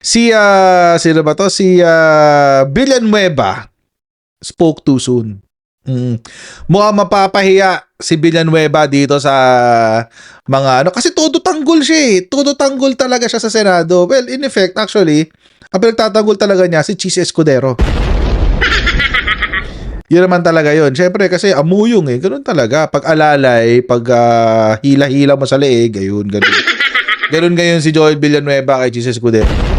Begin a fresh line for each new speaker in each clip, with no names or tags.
Si, ah, sino ba to? Si ah, Villanueva spoke too soon. Mm. Mukhang mapapahiya si Villanueva dito sa mga ano. Kasi todo tanggol siya eh. Todo tanggol talaga siya sa Senado. Well, in effect, actually, ang pinagtatanggol talaga niya si Cheese Escudero. Yun naman talaga yun. Siyempre kasi amuyong eh. Ganun talaga. Pag alalay, pag ah, hila-hila mo sa leeg, ayun, ganun. ganun ngayon si Joel Villanueva kay Jesus Escudero.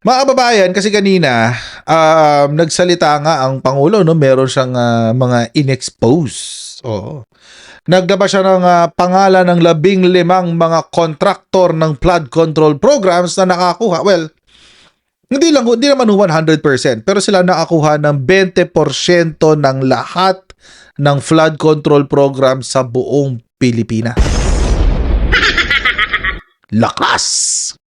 Mga kababayan, kasi kanina, um, nagsalita nga ang Pangulo, no? meron siyang ah, mga inexpose. Oo. Nagdaba siya ng ah, pangalan ng labing limang mga kontraktor ng flood control programs na nakakuha. Well, hindi lang hindi naman ho 100%, pero sila nakakuha ng 20% ng lahat ng flood control program sa buong Pilipinas. Lakas!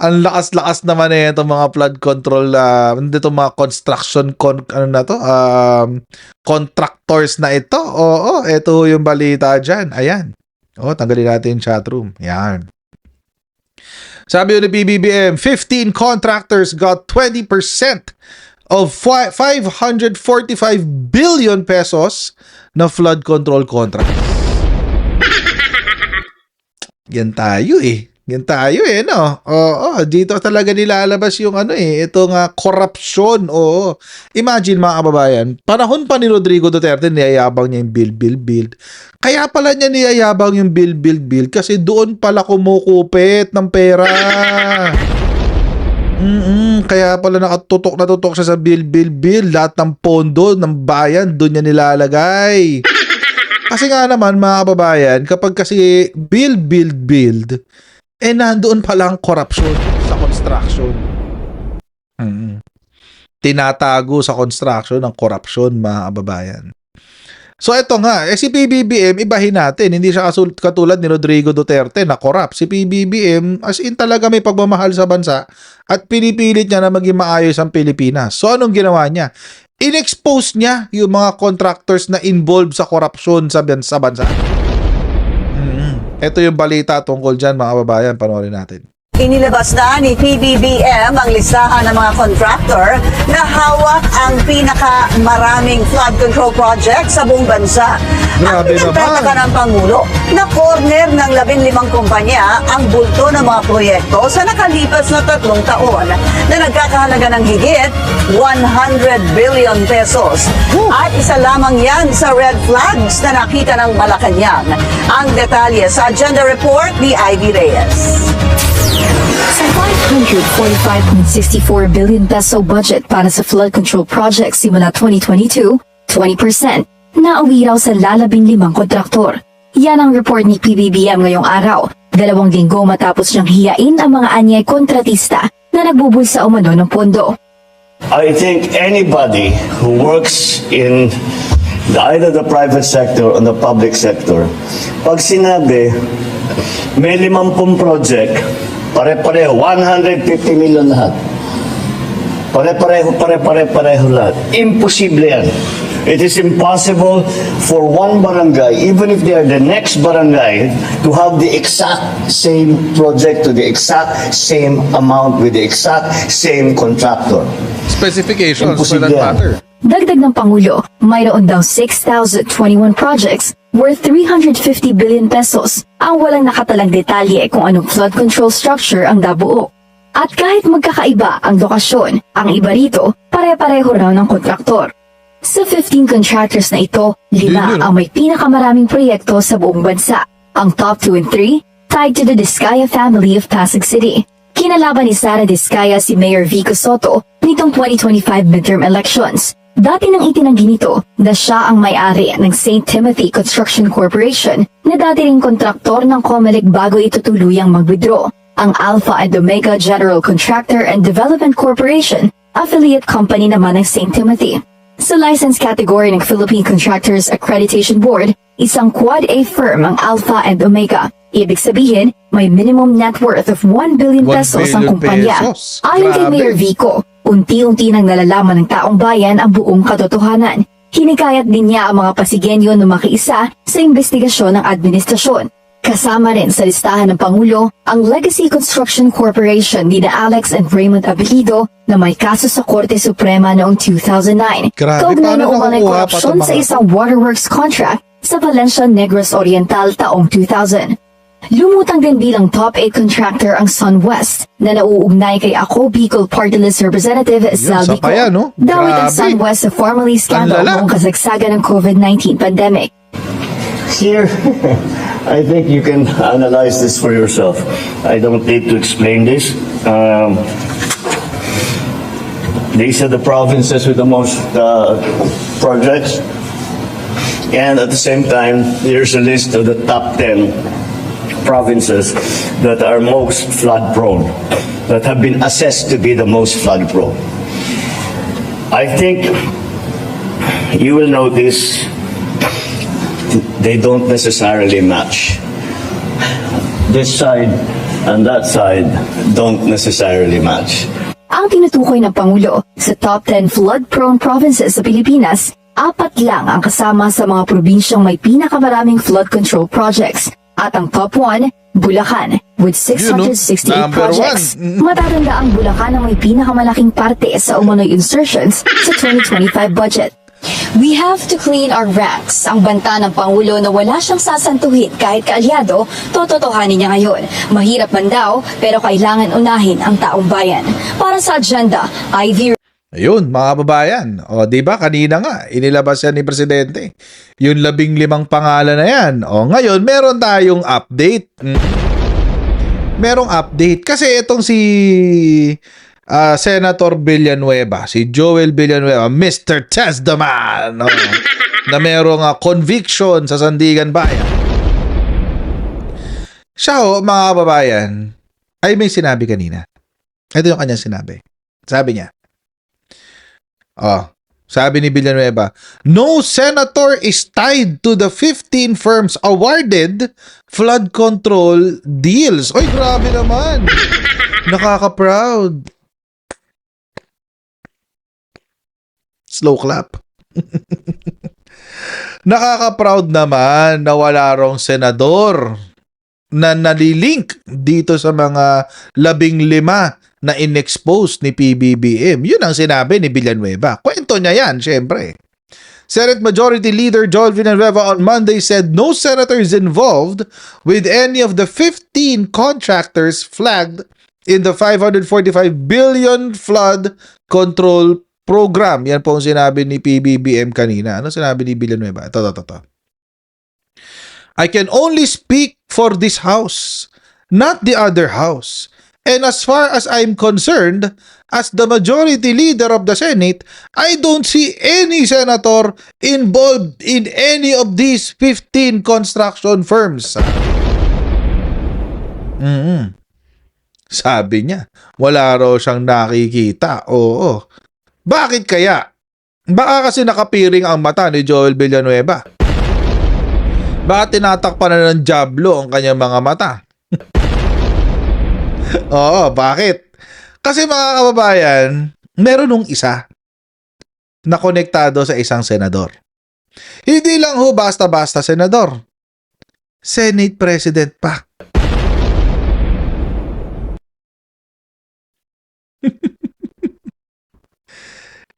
Ang lakas-lakas naman eh itong mga flood control uh, hindi itong mga construction con, ano na to um, contractors na ito. Oo ito yung balita dyan. Ayan. Oh tanggalin natin yung chat room yan. Sabi ni BBBM, 15 contractors got 20% of fi- 545 billion pesos na flood control contract. Yan tayo eh. Yan tayo eh, no? Oo, dito talaga nilalabas yung ano eh, itong uh, corruption. Oo. Imagine mga kababayan, panahon pa ni Rodrigo Duterte, niyayabang niya yung build, build, build. Kaya pala niya niyayabang yung build, build, build kasi doon pala kumukupit ng pera. Mm kaya pala nakatutok na tutok siya sa build, build, build. Lahat ng pondo ng bayan, doon niya nilalagay. Kasi nga naman, mga kababayan, kapag kasi build, build, build, eh nandoon pala ang corruption sa construction. Mm. Tinatago sa construction ang corruption, mga kababayan. So ito nga, eh, si PBBM, ibahin natin. Hindi siya katulad ni Rodrigo Duterte na corrupt. Si PBBM, as in talaga may pagmamahal sa bansa at pinipilit niya na maging maayos ang Pilipinas. So anong ginawa niya? In-expose niya yung mga contractors na involved sa corruption sa, ban- sa bansa. Ito yung balita tungkol dyan, mga kababayan. Panoorin natin.
Inilabas na ni PBBM ang listahan ng mga contractor na hawak ang pinakamaraming flood control project sa buong bansa.
Grabe
ang pinagtataka
naman.
ng Pangulo na corner ng 15 kumpanya ang bulto ng mga proyekto sa nakalipas na tatlong taon na nagkakahalaga ng higit 100 billion pesos. At isa lamang yan sa red flags na nakita ng Malacanang. Ang detalye sa agenda report ni Ivy Reyes.
Sa 545.64 billion peso budget para sa flood control projects simula 2022, 20% nauwi raw sa lalabing limang kontraktor. Yan ang report ni PBBM ngayong araw, dalawang linggo matapos niyang hiyain ang mga anyay kontratista na nagbubulsa umano ng pondo.
I think anybody who works in the, either the private sector or the public sector, pag sinabi may limampung project, pare-pareho, 150 million lahat. Pare-pareho, pare-pare-pareho lahat. Imposible yan. It is impossible for one barangay, even if they are the next barangay, to have the exact same project to the exact same amount with the exact same contractor.
Specifications for that matter.
Dagdag ng Pangulo, mayroon daw 6,021 projects worth 350 billion pesos ang walang nakatalang detalye kung anong flood control structure ang dabuo. At kahit magkakaiba ang lokasyon, ang iba rito, pare-pareho raw ng kontraktor. Sa 15 contractors na ito, lima ang may pinakamaraming proyekto sa buong bansa. Ang top 2 and 3, tied to the Discaya family of Pasig City. Kinalaban ni Sara Discaya si Mayor Vico Soto nitong 2025 midterm elections. Dati nang itinanggi nito na siya ang may-ari ng St. Timothy Construction Corporation na dati ring kontraktor ng Comelec bago ito tuluyang mag-withdraw. Ang Alpha and Omega General Contractor and Development Corporation, affiliate company naman ng St. Timothy. Sa license category ng Philippine Contractors Accreditation Board, isang Quad A firm ang Alpha and Omega. Ibig sabihin, may minimum net worth of 1 billion
1
pesos ang
billion
kumpanya.
pesos.
Ayon kay. Mayor Vico, unti-unti nang nalalaman ng taong bayan ang buong katotohanan. Hinikayat din niya ang mga Pasigenyo na makiisa sa investigasyon ng administrasyon. Kasama rin sa listahan ng Pangulo ang Legacy Construction Corporation ni na Alex and Raymond Abilido na may kaso sa Korte Suprema noong 2009.
Grabe,
Kaugnay na umanay korupsyon sa isang waterworks contract sa Valencia Negros Oriental taong 2000. Lumutang din bilang top 8 contractor ang SunWest na nauugnay kay Ako Bicol Party List Representative Salvi
sa kaya, no?
Dawit ang. SunWest sa formerly scandal noong kasagsagan ng COVID-19 pandemic.
Here, I think you can analyze this for yourself. I don't need to explain this. Um, these are the provinces with the most uh, projects. And at the same time, here's a list of the top 10 provinces that are most flood prone, that have been assessed to be the most flood prone. I think you will notice they don't necessarily match. This side and that side don't necessarily match.
Ang tinutukoy ng Pangulo sa top 10 flood-prone provinces sa Pilipinas, apat lang ang kasama sa mga probinsyang may pinakamaraming flood control projects. At ang top 1, Bulacan, with
Yun, no?
668 projects. Matatanda ang Bulacan ang may pinakamalaking parte sa umano'y insertions sa 2025 budget. We have to clean our ranks. Ang banta ng Pangulo na wala siyang sasantuhin kahit kaalyado, tototohanin niya ngayon. Mahirap man daw, pero kailangan unahin ang taong bayan. Para sa agenda, Ivy
Ayun, mga babayan. O, di ba kanina nga, inilabas yan ni Presidente. Yung labing limang pangalan na yan. O, ngayon, meron tayong update. Merong update. Kasi itong si ah, Senator Villanueva, si Joel Villanueva, Mr. Test the Man, o, na merong ah, conviction sa Sandigan Bayan. Siya ho, mga babayan, ay may sinabi kanina. Ito yung kanyang sinabi. Sabi niya, Oh, sabi ni Villanueva, no senator is tied to the 15 firms awarded flood control deals. Oy, grabe naman. Nakaka-proud. Slow clap. Nakaka-proud naman na wala rong senador na nalilink dito sa mga labing lima na inexpose ni PBBM. Yun ang sinabi ni Villanueva. Kwento niya yan, syempre. Senate Majority Leader Joel Villanueva on Monday said no senator is involved with any of the 15 contractors flagged in the 545 billion flood control program. Yan po ang sinabi ni PBBM kanina. Ano sinabi ni Villanueva? Ito, ito, ito. I can only speak for this house, not the other house. And as far as I'm concerned, as the majority leader of the Senate, I don't see any senator involved in any of these 15 construction firms. Mm. Sabi niya, wala raw siyang nakikita. Oo. Bakit kaya? Baka kasi nakapiring ang mata ni Joel Villanueva. Baka tinatakpan na ng jablo ang kanyang mga mata. Oo, bakit? Kasi mga kababayan, meron nung isa na konektado sa isang senador. Hindi lang ho basta-basta senador. Senate President pa.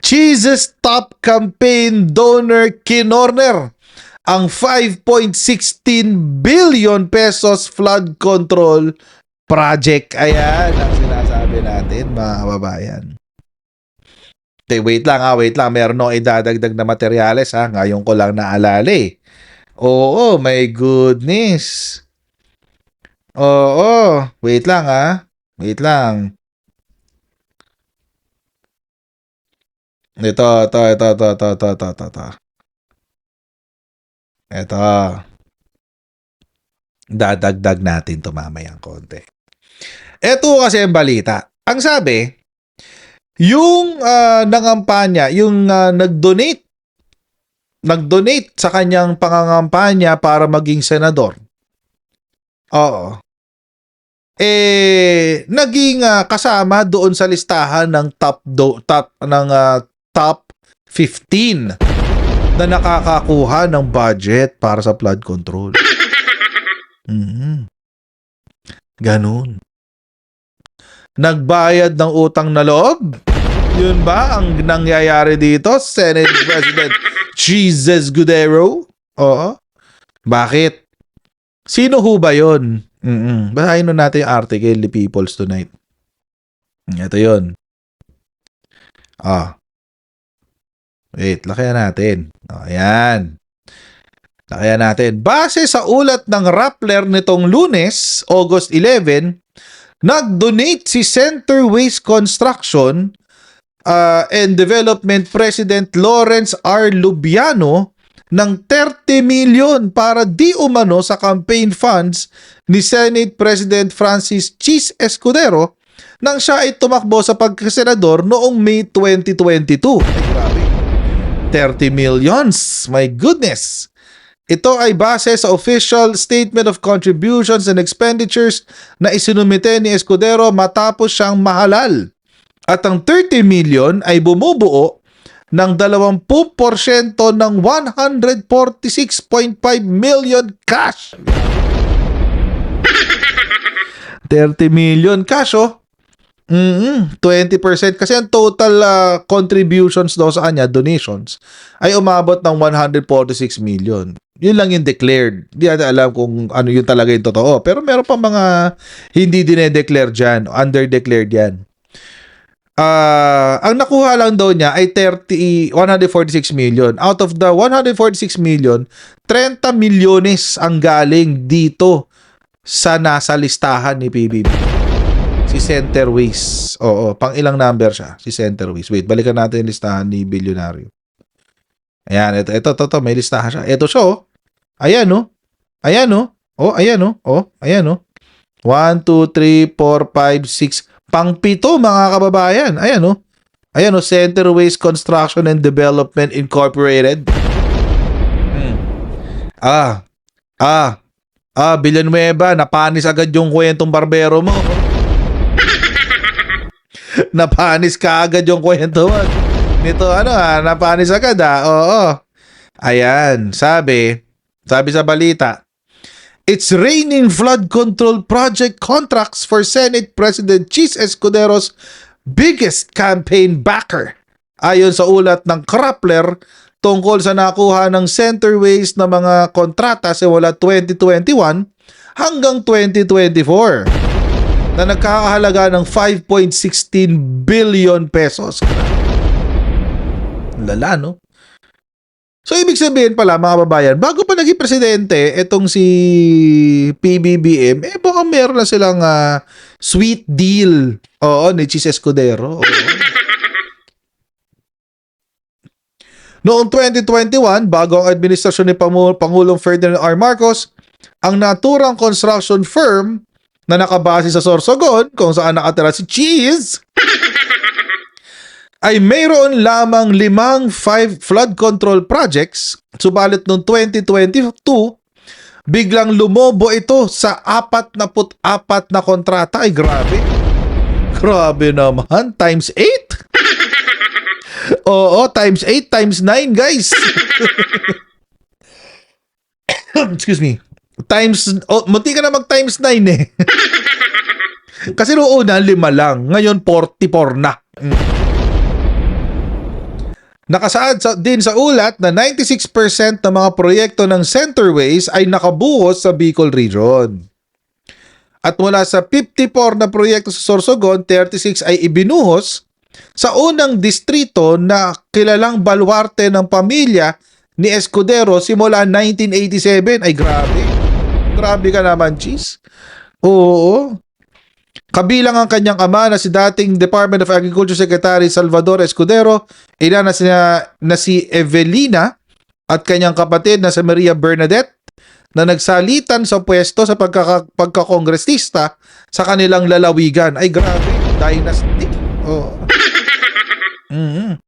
Jesus top campaign donor kinorner ang 5.16 billion pesos flood control project. Ayan ang sinasabi natin mga kababayan. Okay, wait lang ha, wait lang. Meron akong idadagdag na materyales ha. Ngayon ko lang naalala eh. Oo, my goodness. Oo, wait lang ha. Wait lang. Ito, ito, ito, ito, ito, ito, ito, ito, ito. Ito. Dadagdag natin to mamayang konti. Ito kasi ang balita. Ang sabi, yung ah, nangampanya, yung ah, nag-donate, nag-donate sa kanyang pangangampanya para maging senador. Oo. Eh, naging ah, kasama doon sa listahan ng top do, top ng ah, top 15 na nakakakuha ng budget para sa flood control. Mhm. Ganun. Nagbayad ng utang na loob? Yun ba ang nangyayari dito, Senate President Jesus Gudero? Oo. Bakit? Sino ho ba yun? Mm Basahin nun natin yung article ni People's Tonight. Ito yun. Ah. Wait, lakayan natin. Oh, ayan. Lakayan natin. Base sa ulat ng Rappler nitong lunes, August 11, nag-donate si Center Waste Construction uh, and Development President Lawrence R. Lubiano ng 30 million para di umano sa campaign funds ni Senate President Francis Chis Escudero nang siya ay tumakbo sa pagkasenador noong May 2022. Ay, grabe. 30 millions. My goodness. Ito ay base sa official statement of contributions and expenditures na isinumite ni Escudero matapos siyang mahalal. At ang 30 million ay bumubuo ng 20% ng 146.5 million cash. 30 million cash oh. Mm 20% kasi ang total ah, contributions daw sa kanya, donations, ay umabot ng 146 million. Yun lang yung declared. Hindi natin alam kung ano yun talaga yung totoo. Pero meron pa mga hindi dinedeclare dyan, under-declared yan. Ah, ang nakuha lang daw niya ay 30 146 million. Out of the 146 million, 30 milyones ang galing dito sa nasa listahan ni PBB. Si Centerways. Oo, pang ilang number siya, si Centerways. Wait, balikan natin yung listahan ni Bilyonaryo. Ayan, ito, ito, ito, ito, may listahan siya. Ito siya, oh. Ayan, oh. Ayan, oh. Oh, ayan, oh. Oh, ayan, oh. 1, 2, 3, 4, 5, 6. Pang pito, mga kababayan. Ayan, oh. Ayan, oh. Centerways Construction and Development Incorporated. Hmm. Ah. Ah. Ah, Villanueva, napanis agad yung kwentong barbero mo. napanis ka agad yung kwento mo. Nito ano ah, napanis agad ah. Oo. Ayan, sabi, sabi sa balita, It's raining flood control project contracts for Senate President Chis Escudero's biggest campaign backer. Ayon sa ulat ng Krappler tungkol sa nakuha ng Centerways na mga kontrata simula 2021 hanggang 2024 na nagkakahalaga ng 5.16 billion pesos. Lala, no? So, ibig sabihin pala, mga babayan, bago pa naging presidente, etong si PBBM, eh baka meron na silang ah, sweet deal. Oo, ni Chis Escudero. Oo. Noong 2021, bago ang administrasyon ni Pangulong Ferdinand R. Marcos, ang naturang construction firm na nakabase sa Sorsogon, kung saan nakatira si Cheese, ay mayroon lamang limang five flood control projects. Subalit noong 2022, biglang lumobo ito sa apat na put apat na kontrata. Ay, grabe. Grabe naman. Times 8? Oo, times 8, times 9, guys. Excuse me. Times, oh, munti ka na mag times 9 eh. Kasi noong una, lima lang. Ngayon, 44 na. Nakasaad sa, din sa ulat na 96% ng mga proyekto ng Centerways ay nakabuhos sa Bicol Region. At mula sa 54 na proyekto sa Sorsogon, 36 ay ibinuhos sa unang distrito na kilalang baluarte ng pamilya ni Escudero simula 1987. Ay grabe. Grabe ka naman, Cheese. Oo. Kabilang ang kanyang ama na si dating Department of Agriculture Secretary Salvador Escudero, ina na si, na si Evelina at kanyang kapatid na si Maria Bernadette na nagsalitan sa pwesto sa pagkaka, pagkakongresista sa kanilang lalawigan. Ay grabe, dynasty. Oh. Mhm.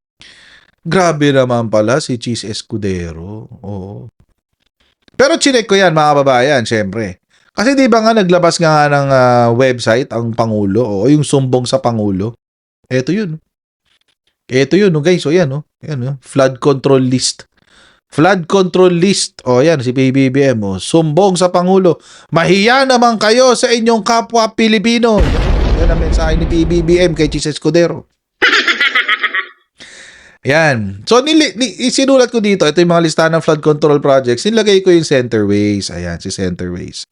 Grabe naman pala si Cheese Escudero. Oo. Pero chinek ko yan mga babayan, syempre. Kasi di ba nga naglabas nga, nga ng ah, website ang Pangulo o yung sumbong sa Pangulo. Ito yun. Ito yun, no, guys. O yan, no. Yan, no. Flood control list. Flood control list. O yan, si PBBM. O. Sumbong sa Pangulo. Mahiya naman kayo sa inyong kapwa Pilipino. Yan ang mensahe ni PBBM kay Chis Escudero. Yan. So, nili, ni, isinulat ko dito, ito yung mga listahan ng flood control projects. Nilagay ko yung Centerways. Ayan, si Centerways.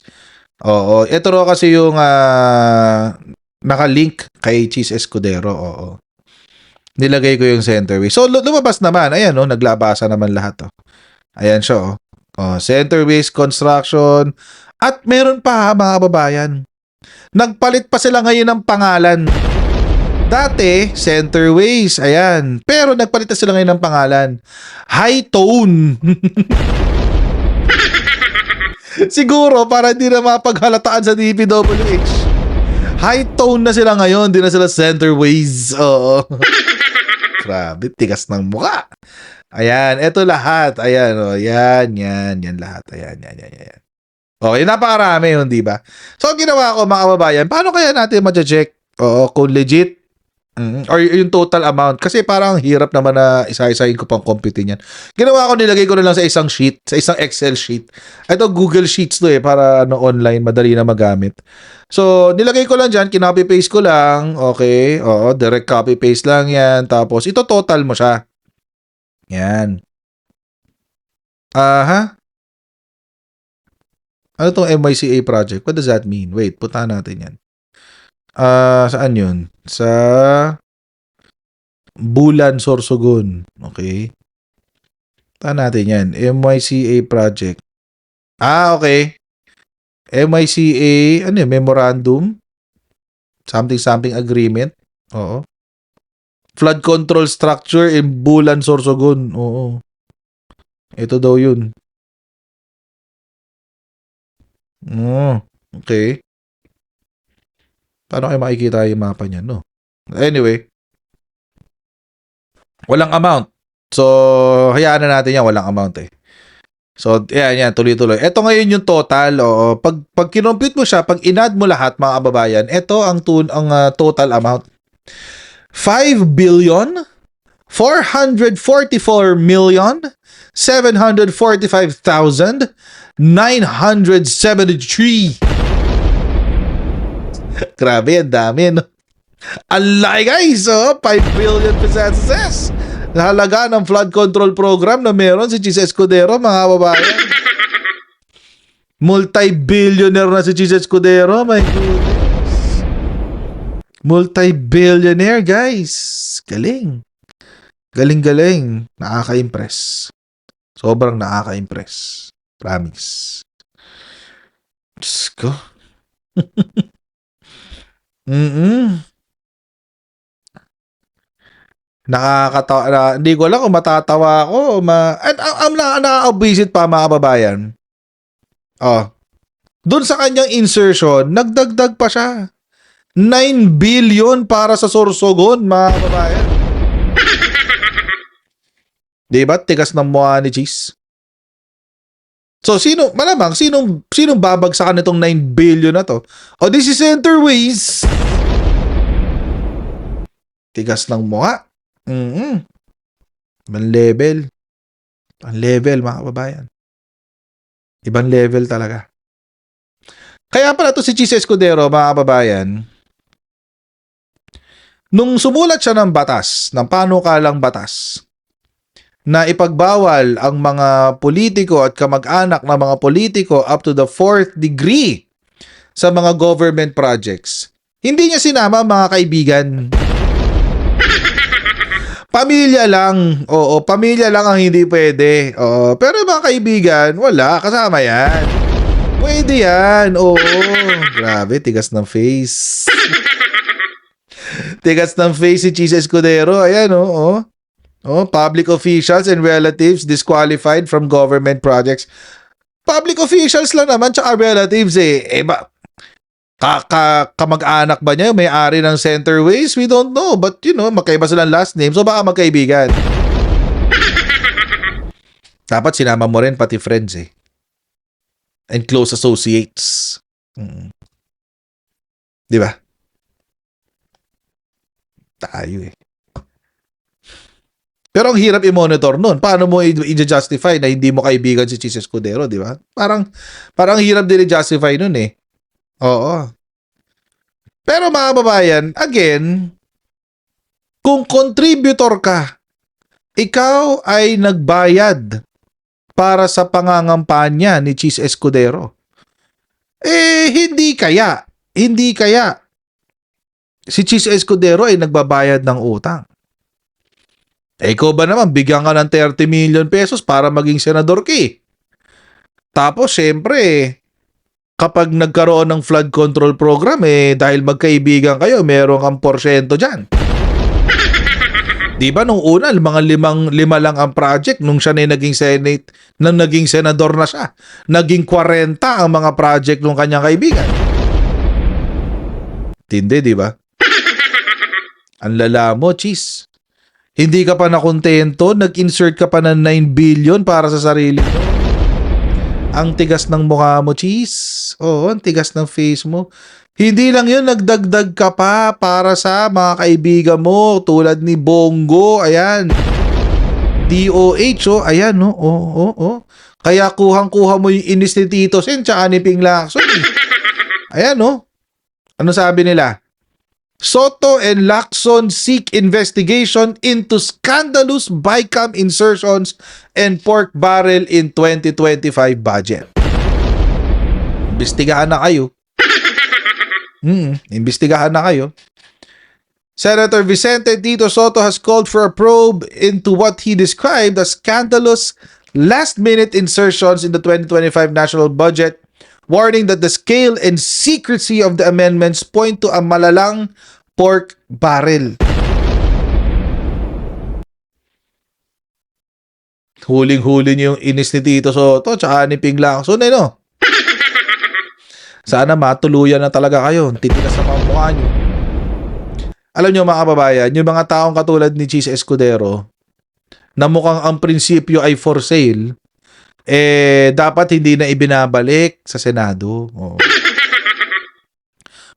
Oo. Ito raw kasi yung ah, nakalink kay Chis Escudero. Oo. Nilagay ko yung Centerways. So, lu- lumabas naman. Ayan, no, naglabasa naman lahat. Oh. Ayan siya, oh. oh Centerways Construction. At meron pa, mga kababayan. Nagpalit pa sila ngayon ng pangalan. Dati, Centerways, ayan. Pero nagpalit na sila ngayon ng pangalan. High Tone. Siguro, para hindi na mapaghalataan sa DPWH. High Tone na sila ngayon, di na sila Centerways. Oo. Grabe, tigas ng muka. Ayan, eto lahat. Ayan, oh, yan, yan, yan lahat. Ayan, yan, yan, yan. Okay, napakarami yun, di ba? So, ginawa ko, mga kababayan, paano kaya natin ma-check? Oo, kung legit Mm, or yung total amount. Kasi parang hirap naman na isa-isahin ko pang computing yan. Ginawa ko, nilagay ko na lang sa isang sheet, sa isang Excel sheet. Ito, Google Sheets to eh, para ano, online, madali na magamit. So, nilagay ko lang dyan, kinopy-paste ko lang. Okay, oo, direct copy-paste lang yan. Tapos, ito total mo siya. Yan. Aha. Ano tong MYCA project? What does that mean? Wait, puntahan natin yan. Ah, saan yun? Sa Bulan, Sorsogon. Okay. Puntahan natin yan. MYCA project. Ah, okay. MYCA, ano yun? Memorandum? Something, something agreement? Oo. Flood control structure in Bulan, Sorsogon. Oo. Ito daw yun. Oh, okay. Paano kayo makikita yung mapa niya, no? Anyway, walang amount. So, hayaan na natin yan, walang amount eh. So, yan, yan, tuloy-tuloy. Ito ngayon yung total, oo. Pag, pag kinompute mo siya, pag inad mo lahat, mga kababayan, ito ang, tun, ang ah, total amount. 5 billion 444 million 745,973 Grabe, ang dami, no? Laki, guys! Oh, 5 billion pesos! Halaga ng flood control program na meron si Chis Escudero, mga babayan. Multi-billionaire na si Chis Escudero, my goodness. Multi-billionaire, guys. Galing. Galing-galing. Nakaka-impress. Sobrang nakaka-impress. Promise. Diyos ko. Mm-mm. Nakakatawa. Na, hindi ko alam kung matatawa ako o ma... At ang, ang na, nakaka-visit pa mga kababayan. Oh. Doon sa kanyang insertion, nagdagdag pa siya. 9 billion para sa Sorsogon, mga kababayan. Di ba? Tigas ng mukha ni Cheese. So, sino, malamang, sinong, sinong babagsakan nitong 9 billion na to? O, this is Centerways. Tigas ng mukha. Mm Ibang level. Ibang level, mga kababayan. Ibang level talaga. Kaya pala to si Chis Escudero, mga kababayan, nung sumulat siya ng batas, ng panukalang batas, na ipagbawal ang mga politiko at kamag-anak ng mga politiko up to the fourth degree sa mga government projects. Hindi niya sinama mga kaibigan. Pamilya lang. Oo, pamilya lang ang hindi pwede. Oo, pero mga kaibigan, wala. Kasama yan. Pwede yan. Oo. Grabe, tigas ng face. tigas ng face si Chis Escudero. Ayan, oo. Oh, public officials and relatives disqualified from government projects. Public officials lang naman tsaka relatives eh. Eh ba, ka, ka, kamag-anak ba niya may-ari ng Centerways? We don't know. But you know, magkaiba silang last name. So baka magkaibigan. Dapat sinama mo rin pati friends eh. And close associates. Mm. Di ba? Tayo eh. Pero ang hirap i-monitor nun. Paano mo i-justify na hindi mo kaibigan si Chis Escudero, di ba? Parang, parang hirap din i-justify nun eh. Oo. Pero mga babayan, again, kung contributor ka, ikaw ay nagbayad para sa pangangampanya ni Chis Escudero. Eh, hindi kaya. Hindi kaya. Si Chis Escudero ay nagbabayad ng utang. Eh, ikaw ba naman, bigyan ka ng 30 million pesos para maging senador ka. Tapos, syempre, kapag nagkaroon ng flood control program, eh, dahil magkaibigan kayo, meron kang porsyento dyan. Di ba nung una, mga limang, lima lang ang project nung siya na naging senate, nung naging senador na siya. Naging 40 ang mga project nung kanyang kaibigan. Tindi, di ba? Ang lala mo, cheese. Hindi ka pa nakontento, nag-insert ka pa ng 9 billion para sa sarili mo. Ang tigas ng mukha mo, cheese. Oo, ang tigas ng face mo. Hindi lang yun, nagdagdag ka pa para sa mga kaibigan mo tulad ni Bongo. Ayan. DOH, oh. Ayan, oh. Oh, oh, oh. Kaya kuhang-kuha mo yung inis ni Tito Sen tsaka ni Ping Lacson. eh. Ayan, oh. Ano sabi nila? Soto and Lacson seek investigation into scandalous BICAM insertions and pork barrel in 2025 budget. Imbestigahan na kayo. Hmm, imbestigahan na kayo. Senator Vicente Tito Soto has called for a probe into what he described as scandalous last-minute insertions in the 2025 national budget, warning that the scale and secrecy of the amendments point to a malalang pork barrel. Huling-huli niyo yung inis ni Tito Soto tsaka ni Ping Lacson eh no? Sana matuluyan na talaga kayo. Titigas sa mga mukha nyo. Alam nyo mga kababayan, yung mga taong katulad ni Cheese Escudero, na mukhang ang prinsipyo ay for sale, eh, dapat hindi na ibinabalik sa Senado. Oo.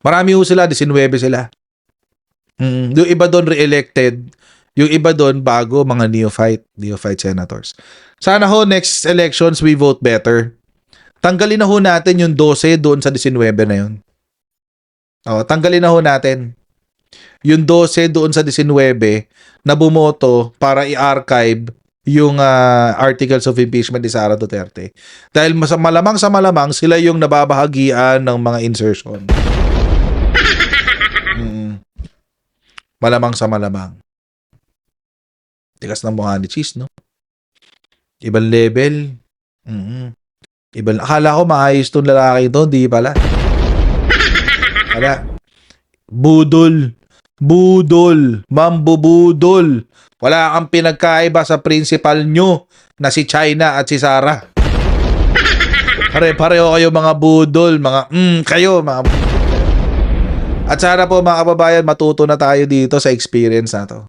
Marami ho sila, 19 sila. Mm, yung iba doon re-elected, yung iba doon bago, mga neophyte, neophyte senators. Sana ho, next elections, we vote better. Tanggalin na ho natin yung 12 doon sa 19 na yun. O, tanggalin na ho natin. Yung 12 doon sa 19 na bumoto para i-archive yung ah, articles of impeachment ni Sara Duterte. Dahil mas malamang sa malamang sila yung nababahagian ng mga insertion. Mm. Malamang sa malamang. Tigas ng mukha ni Cheese, no? Ibang level. Mm. Ibang, akala ko maayos tong lalaki to, di pala. Wala. Budol. Budol. Mambubudol. Wala kang pinagkaiba sa principal nyo na si China at si Sarah. Pare-pareho kayo mga budol, mga mm, kayo, mga. At sana po mga kababayan, matuto na tayo dito sa experience na to.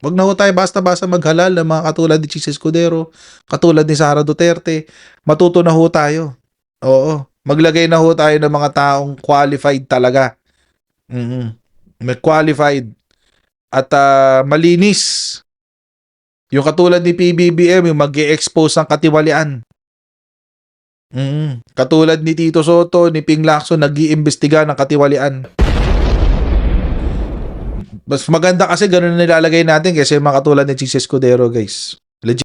Huwag na tayo basta-basta maghalal ng mga katulad ni Chis Escudero, katulad ni Sara Duterte. Matuto na ho tayo. Oo. Maglagay na ho tayo ng mga taong qualified talaga. Mhm. May qualified at ah, malinis. Yung katulad ni PBBM, yung mag expose ng katiwalian. Mhm. Katulad ni Tito Soto, ni Ping Lacson, nag iimbestiga ng katiwalian. Mas maganda kasi ganun na nilalagay natin kasi mga katulad ni Chis Escudero, guys. Legit.